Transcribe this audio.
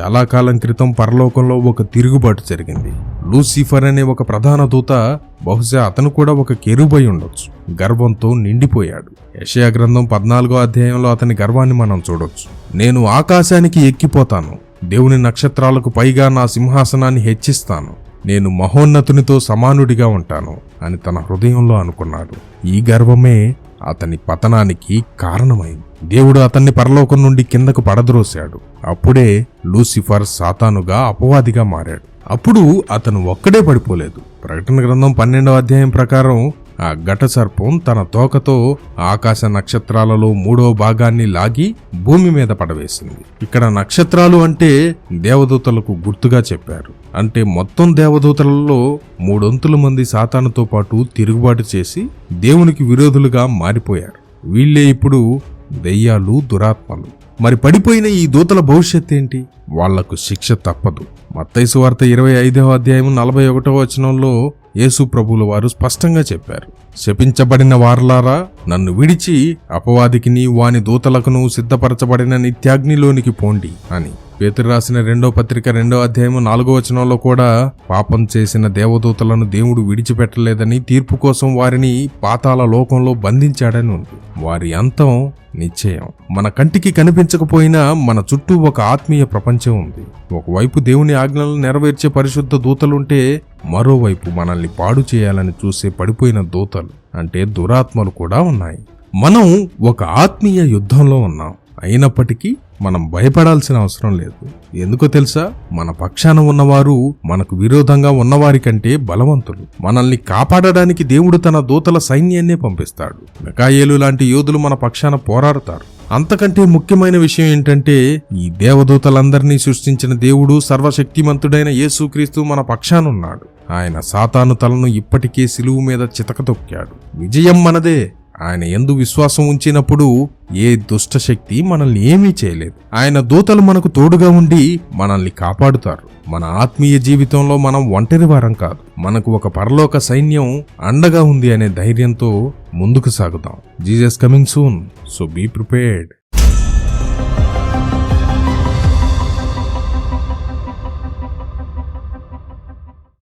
చాలా కాలం క్రితం పరలోకంలో ఒక తిరుగుబాటు జరిగింది. లూసిఫర్ అనే ఒక ప్రధాన దూత బహుశా అతను కూడా ఒక కెరుబై ఉండొచ్చు. గర్వంతో నిండిపోయాడు. యషయా గ్రంథం పద్నాలుగో అధ్యాయంలో అతని గర్వాన్ని మనం చూడొచ్చు. నేను ఆకాశానికి ఎక్కిపోతాను. దేవుని నక్షత్రాలకు పైగా నా సింహాసనాన్ని హెచ్చిస్తాను. నేను మహోన్నతునితో సమానుడిగా ఉంటాను అని తన హృదయంలో అనుకున్నాడు. ఈ గర్వమే అతని పతనానికి కారణమైంది. దేవుడు అతన్ని పరలోకం నుండి కిందకు పడద్రోశాడు. అప్పుడే లూసిఫర్ సాతానుగా అపవాదిగా మారాడు. అప్పుడు అతను ఒక్కడే పడిపోలేదు. ప్రకటన గ్రంథం పన్నెండవ అధ్యాయం ప్రకారం ఆ ఘట సర్పం తన తోకతో ఆకాశ నక్షత్రాలలో మూడో భాగాన్ని లాగి భూమి మీద పడవేసింది. ఇక్కడ నక్షత్రాలు అంటే దేవదూతలకు గుర్తుగా చెప్పారు. అంటే మొత్తం దేవదూతలలో మూడొంతుల మంది సాతానుతో పాటు తిరుగుబాటు చేసి దేవునికి విరోధులుగా మారిపోయారు. వీళ్ళే ఇప్పుడు దెయ్యాలు దురాత్మలు. మరి పడిపోయిన ఈ దూతల భవిష్యత్ ఏంటి? వాళ్ళకు శిక్ష తప్పదు. మత్తైసు వార్త ఇరవై ఐదవ అధ్యాయం నలభై ఒకటవ వచనంలో యేసు ప్రభువుల వారు స్పష్టంగా చెప్పారు. శపించబడిన వారలారా నన్ను విడిచి అపవాదికిని వాని దూతలకును సిద్ధపరచబడిన నిత్యాగ్నిలోనికి పోండి అని పేతురు రాసిన రెండో పత్రిక రెండో అధ్యాయం నాలుగో వచనంలో కూడా పాపం చేసిన దేవదూతలను దేవుడు విడిచిపెట్టలేదని తీర్పు కోసం వారిని పాతాల లోకంలో బంధించాడని ఉంది. వారి అంతం నిశ్చయం. మన కంటికి కనిపించకపోయినా మన చుట్టూ ఒక ఆత్మీయ ప్రపంచం ఉంది. ఒకవైపు దేవుని ఆజ్ఞలను నెరవేర్చే పరిశుద్ధ దూతలుంటే మరోవైపు మనల్ని పాడు చేయాలని చూసే పడిపోయిన దూతలు. అంటే దురాత్మలు కూడా ఉన్నాయి. మనం ఒక ఆత్మీయ యుద్ధంలో ఉన్నాం. అయినప్పటికీ మనం భయపడాల్సిన అవసరం లేదు. ఎందుకో తెలుసా? మన పక్షాన ఉన్నవారు మనకు విరోధంగా ఉన్నవారి కంటే బలవంతులు. మనల్ని కాపాడడానికి దేవుడు తన దూతల సైన్యాన్నే పంపిస్తాడు. మెకాయేలు లాంటి యోధులు మన పక్షాన పోరాడతారు. అంతకంటే ముఖ్యమైన విషయం ఏంటంటే ఈ దేవదూతలందరినీ సృష్టించిన దేవుడు సర్వశక్తిమంతుడైన యేసుక్రీస్తు మన పక్షానున్నాడు. ఆయన సాతాను తలను ఇప్పటికే సిలువు మీద చితకతొక్కాడు. విజయం మనదే. ఆయన ఎందు విశ్వాసం ఉంచినప్పుడు ఏ దుష్టశక్తి మనల్ని ఏమీ చేయలేదు. ఆయన దూతలు మనకు తోడుగా ఉండి మనల్ని కాపాడుతారు. మన ఆత్మీయ జీవితంలో మనం ఒంటరి వారం కాదు. మనకు ఒక పరలోక సైన్యం అండగా ఉంది అనే ధైర్యంతో ముందుకు సాగుతాం Jesus coming soon so be prepared.